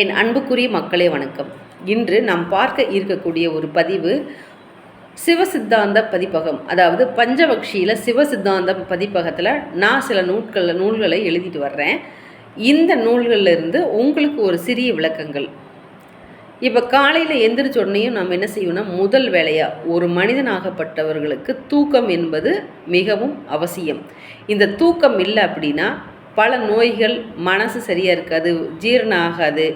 என் அன்புக்குரிய மக்களே வணக்கம். இன்று நாம் பார்க்க இருக்கக்கூடிய ஒரு பதிவு சிவசித்தாந்த பதிப்பகம். அதாவது பஞ்சபக்ஷியில் சிவசித்தாந்த பதிப்பகத்தில் நான் சில நூட்கள் நூல்களை எழுதிட்டு வர்றேன். இந்த நூல்களில் இருந்து உங்களுக்கு ஒரு சிறிய விளக்கங்கள். இப்போ காலையில் எந்திரிச்ச உடனேயும் நம்ம என்ன செய்யணும்னா முதல் வேலையாக ஒரு மனிதனாகப்பட்டவர்களுக்கு தூக்கம் என்பது மிகவும் அவசியம். இந்த தூக்கம் இல்லை அப்படின்னா பல நோய்கள் மனசு சரியாக இருக்காது ஜீரணம் ஆகாது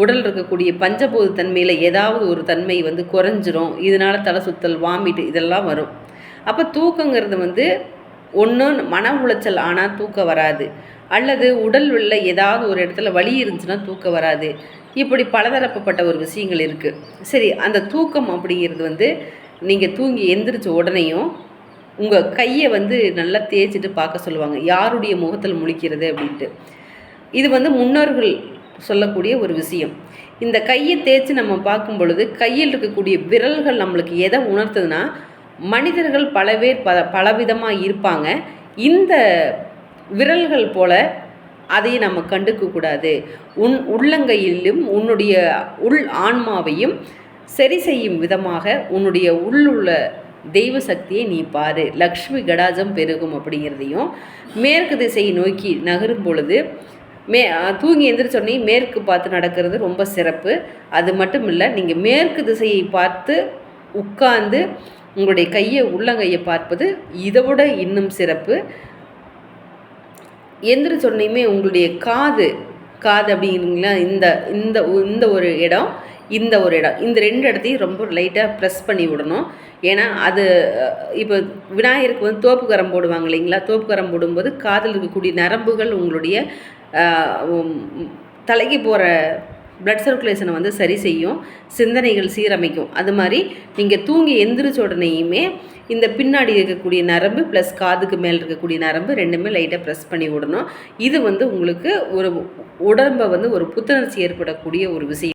உடல் இருக்கக்கூடிய பஞ்சபூத தன்மையில் ஏதாவது ஒரு தன்மை வந்து குறைஞ்சிரும். இதனால் தலை சுத்தல் வாமிட்டு இதெல்லாம் வரும். அப்போ தூக்கங்கிறது வந்து ஒன்று மன உளைச்சல் ஆனால் தூக்கம் வராது. அல்லது உடல் உள்ள ஏதாவது ஒரு இடத்துல வலி இருந்துச்சுன்னா தூக்கம் வராது. இப்படி பலதரப்பப்பட்ட ஒரு விஷயங்கள் இருக்குது சரி அந்த தூக்கம் அப்படிங்கிறது வந்து நீங்கள் தூங்கி எந்திரிச்ச உடனேயும் உங்கள் கையை வந்து நல்லா தேய்ச்சிட்டு பார்க்க சொல்லுவாங்க. யாருடைய முகத்தில் முழிக்கிறது அப்படின்ட்டு. இது வந்து முன்னோர்கள் சொல்லக்கூடிய ஒரு விஷயம். இந்த கையை தேய்ச்சி நம்ம பார்க்கும் பொழுது கையில் இருக்கக்கூடிய விரல்கள் நம்மளுக்கு எதை உணர்த்துதுன்னா மனிதர்கள் பல பேர் பல பலவிதமாக இருப்பாங்க. இந்த விரல்கள் போல அதையும் நம்ம கண்டுக்கக்கூடாது உன் உள்ளங்கையிலும் உன்னுடைய உள் ஆன்மாவையும் சரி செய்யும் விதமாக உன்னுடைய உள்ளுள்ள தெய்வ சக்தியை நீ பாரு. லக்ஷ்மி கடாஜம் பெருகும் அப்படிங்கிறதையும் மேற்கு திசையை நோக்கி நகரும் பொழுது மே தூங்கி எந்திரிச்சோடனே மேற்கு பார்த்து நடக்கிறது ரொம்ப சிறப்பு. அது மட்டும் இல்லை நீங்கள் மேற்கு திசையை பார்த்து உட்கார்ந்து உங்களுடைய கையை உள்ளங்கையை பார்ப்பது இதை விட இன்னும் சிறப்பு. எந்திரிச்சோடனையுமே உங்களுடைய காது காது அப்படிங்கிறீங்களா? இந்த இந்த இந்த ஒரு இடம். இந்த ஒரு இடம். இந்த ரெண்டு இடத்தையும் ரொம்ப லைட்டாக ப்ரெஸ் பண்ணி விடணும். ஏன்னா அது இப்போ விநாயகருக்கு வந்து தோப்புக்கரம் போடுவாங்க இல்லைங்களா? தோப்புக்கரம் போடும்போது காதில் இருக்கக்கூடிய நரம்புகள் உங்களுடைய தலைக்கு போகிற பிளட் சர்க்குலேஷனை வந்து சரி செய்யும். சிந்தனைகள் சீரமைக்கும். அது மாதிரி நீங்கள் தூங்கி எந்திரிச்ச உடனேயுமே இந்த பின்னாடி இருக்கக்கூடிய நரம்பு ப்ளஸ் காதுக்கு மேலே இருக்கக்கூடிய நரம்பு ரெண்டுமே லைட்டாக ப்ரெஸ் பண்ணி விடணும். இது வந்து உங்களுக்கு ஒரு உடம்பை வந்து ஒரு புத்துணர்ச்சி ஏற்படக்கூடிய ஒரு விஷயம்.